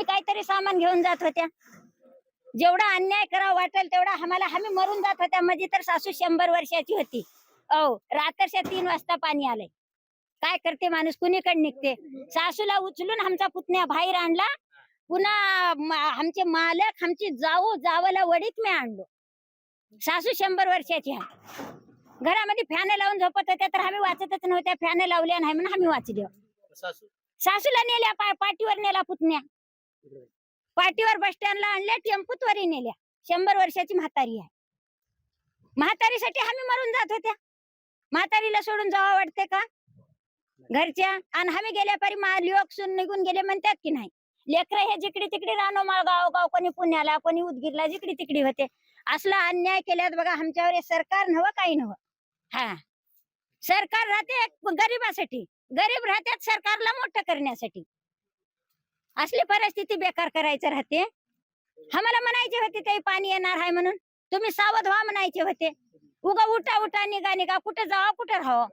तरी सामान घेऊन जात होत्या. जेवढा अन्याय करावा वाटेल तेवढा आम्हाला आम्ही मरून जात होत्या. म्हणजे तर सासू शंभर वर्षाची होती. औ रात्रच्या तीन वाजता पाणी आलंय. काय करते माणूस? कुणीकडे निघते? सासूला उचलून आमचा पुतण्या बाहेर आणला. पुन्हा आमचे मालक आमची जाऊ जावाला वडीत मी आणलो. सासू शंभर वर्षाची आहे. घरामध्ये फॅन लावून झोपत होत्या तर आम्ही वाचतच नव्हत्या. फॅन लावल्या नाही म्हणून आम्ही वाचलो. सासू? सासूला नेल्या पाठीवर नेला पुतण्या. पाठीवर बस स्टँडला आणल्या टेम्पूतवरी नेल्या. शंभर वर्षाची म्हातारी आहे. म्हातारीसाठी आम्ही मरून जात होत्या. म्हातारीला सोडून जावं वाटते का? घरच्या आणि आम्ही गेल्या पारी मा लोक सून निघून गेले म्हणतात की नाही? लेकर हे जिकडे तिकडे राहणं माळ गाव कोणी पुण्याला कोणी उदगीरला जिकडे तिकडे होते. असला अन्याय केल्यात बघा आमच्यावर सरकार नवं काही नव्ह. हा. सरकार राहते गरीबासाठी. गरीब राहतात सरकारला मोठं करण्यासाठी. असली परिस्थिती बेकार करायचं राहते. आम्हाला म्हणायचे होते ते पाणी येणार आहे म्हणून. तुम्ही सावध व्हा म्हणायचे होते. उगा उठा उठा निघा निघा. कुठे जावा कुठे राहावं?